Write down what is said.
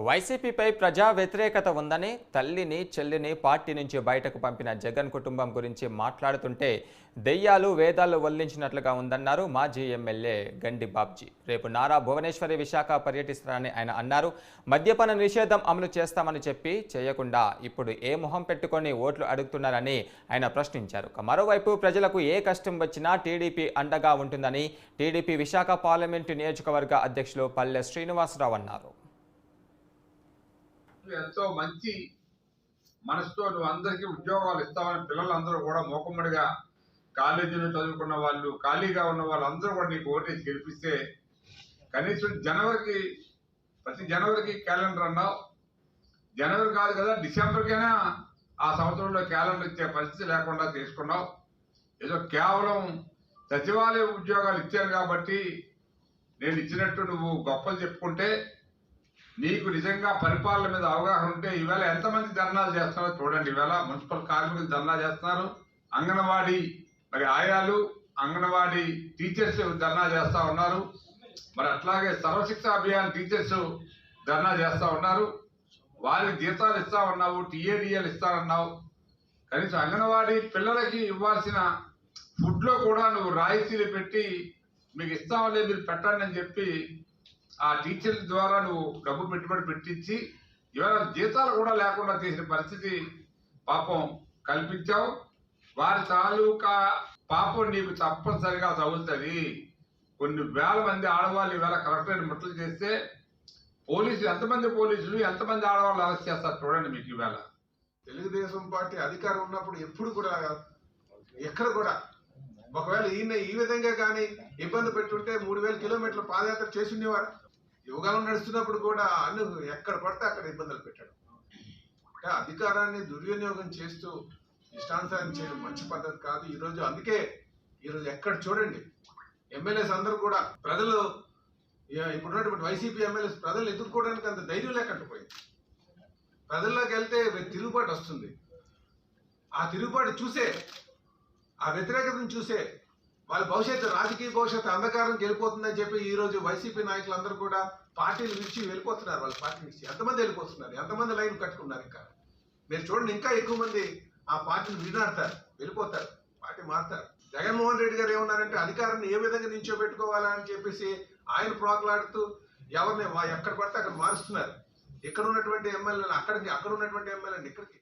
వైసీపీపై ప్రజా వ్యతిరేకత ఉందని తల్లిని చెల్లిని పార్టీ నుంచి బయటకు పంపిన జగన్ కుటుంబం గురించి మాట్లాడుతుంటే దెయ్యాలు వేదాలు వల్లించినట్లుగా ఉందన్నారు మాజీ ఎమ్మెల్యే గండి బాబ్జీ. రేపు నారా భువనేశ్వరి విశాఖ పర్యటిస్తారని ఆయన అన్నారు. మద్యపాన నిషేధం అమలు చేస్తామని చెప్పి చేయకుండా ఇప్పుడు ఏ మొహం పెట్టుకొని ఓట్లు అడుగుతున్నారని ఆయన ప్రశ్నించారు. మరోవైపు ప్రజలకు ఏ కష్టం వచ్చినా టీడీపీ అండగా ఉంటుందని టీడీపీ విశాఖ పార్లమెంటు నియోజకవర్గ అధ్యక్షులు పల్లె శ్రీనివాసరావు అన్నారు. ఎంతో మంచి మనసుతో నువ్వు అందరికీ ఉద్యోగాలు ఇస్తావని పిల్లలందరూ కూడా మూకమ్మడిగా కాలేజీలో చదువుకున్న వాళ్ళు ఖాళీగా ఉన్న వాళ్ళందరూ కూడా నీకు ఓటేసి గెలిపిస్తే కనీసం జనవరికి ప్రతి జనవరికి క్యాలెండర్ అన్నావు. జనవరి కాదు కదా డిసెంబర్కైనా ఆ సంవత్సరంలో క్యాలెండర్ ఇచ్చే పరిస్థితి లేకుండా తీసుకున్నావు ఏదో కేవలం సచివాలయ ఉద్యోగాలు ఇచ్చారు కాబట్టి నేను ఇచ్చినట్టు నువ్వు గొప్పలు చెప్పుకుంటే నీకు నిజంగా పరిపాలన మీద అవగాహన ఉంటే ఈవేళ ఎంతమంది ధర్నాలు చేస్తున్నారో చూడండి. ఈవేళ మున్సిపల్ కార్మికులు ధర్నా చేస్తున్నారు. అంగన్వాడీ మరి ఆయాలు అంగన్వాడీ టీచర్స్ ధర్నా చేస్తూ ఉన్నారు. మరి అట్లాగే సర్వశిక్ష అభియాన్ టీచర్స్ ధర్నా చేస్తూ ఉన్నారు. వారికి జీతాలు ఇస్తా ఉన్నావు టీఏడిఎల్ ఇస్తానన్నావు కనీసం అంగన్వాడీ పిల్లలకి ఇవ్వాల్సిన ఫుడ్లో కూడా నువ్వు రాయితీలు పెట్టి మీకు ఇస్తామలే మీరు పెట్టండి అని చెప్పి ఆ టీచర్ల ద్వారా నువ్వు డబ్బు పెట్టుబడి పెట్టించి ఇవాళ జీతాలు కూడా లేకుండా చేసిన పరిస్థితి పాపం కల్పించావు. వారి తాలూకా పాపం నీకు తప్పనిసరిగా తగులుతుంది. కొన్ని వేల మంది ఆడవాళ్ళు ఇవాళ కలెక్టరేట్ ముట్టలు చేస్తే పోలీసులు ఎంతమంది పోలీసులు ఎంతమంది ఆడవాళ్ళు అరెస్ట్ చేస్తారు చూడండి మీకు ఈవేళ తెలుగుదేశం పార్టీ అధికారం ఉన్నప్పుడు ఎప్పుడు కూడా ఎక్కడ కూడా ఒకవేళ ఈయన ఈ విధంగా కానీ ఇబ్బంది పెట్టుంటే మూడు వేల కిలోమీటర్ల పాదయాత్ర చేసి ఉండేవారు నడుస్తున్నప్పుడు కూడా అన్ను ఎక్కడ పడితే అక్కడ ఇబ్బందులు పెట్టాడు. అంటే అధికారాన్ని దుర్వినియోగం చేస్తూ ఇష్టానుసారం చేయడం మంచి పద్ధతి కాదు ఈరోజు అందుకే ఈరోజు ఎక్కడ చూడండి ఎమ్మెల్యేస్ అందరూ కూడా ప్రజలు ఇప్పుడున్నటువంటి వైసీపీ ఎమ్మెల్యేస్ ప్రజలు ఎదుర్కోవడానికి అంత ధైర్యం లేకుండా పోయింది. ప్రజల్లోకి వెళ్తే తిరుగుబాటు వస్తుంది. ఆ తిరుగుబాటు చూసే ఆ వ్యతిరేకతను చూసే వాళ్ళ భవిష్యత్తు రాజకీయ భవిష్యత్తు అంధకారం వెళ్ళిపోతుందని చెప్పి ఈ రోజు వైసీపీ నాయకులందరూ కూడా పార్టీలు విడిచి వెళ్ళిపోతున్నారు వాళ్ళ పార్టీ విడిచి. ఎంతమంది వెళ్ళిపోతున్నారు? ఎంతమంది లైన్ కట్టుకున్నారు ఇంకా? మీరు చూడండి ఇంకా ఎక్కువ మంది ఆ పార్టీని వినాడతారు వెళ్ళిపోతారు పార్టీ మారుతారు. జగన్మోహన్ రెడ్డి గారు ఏమన్నారంటే అధికారాన్ని ఏ విధంగా నిల్చోబెట్టుకోవాలని చెప్పేసి ఆయన ప్రోకలాడుతూ ఎవరిని ఎక్కడ పడితే అక్కడ మారుస్తున్నారు. ఇక్కడ ఉన్నటువంటి ఎమ్మెల్యేలు అక్కడికి అక్కడ ఉన్నటువంటి ఎమ్మెల్యేలు ఇక్కడికి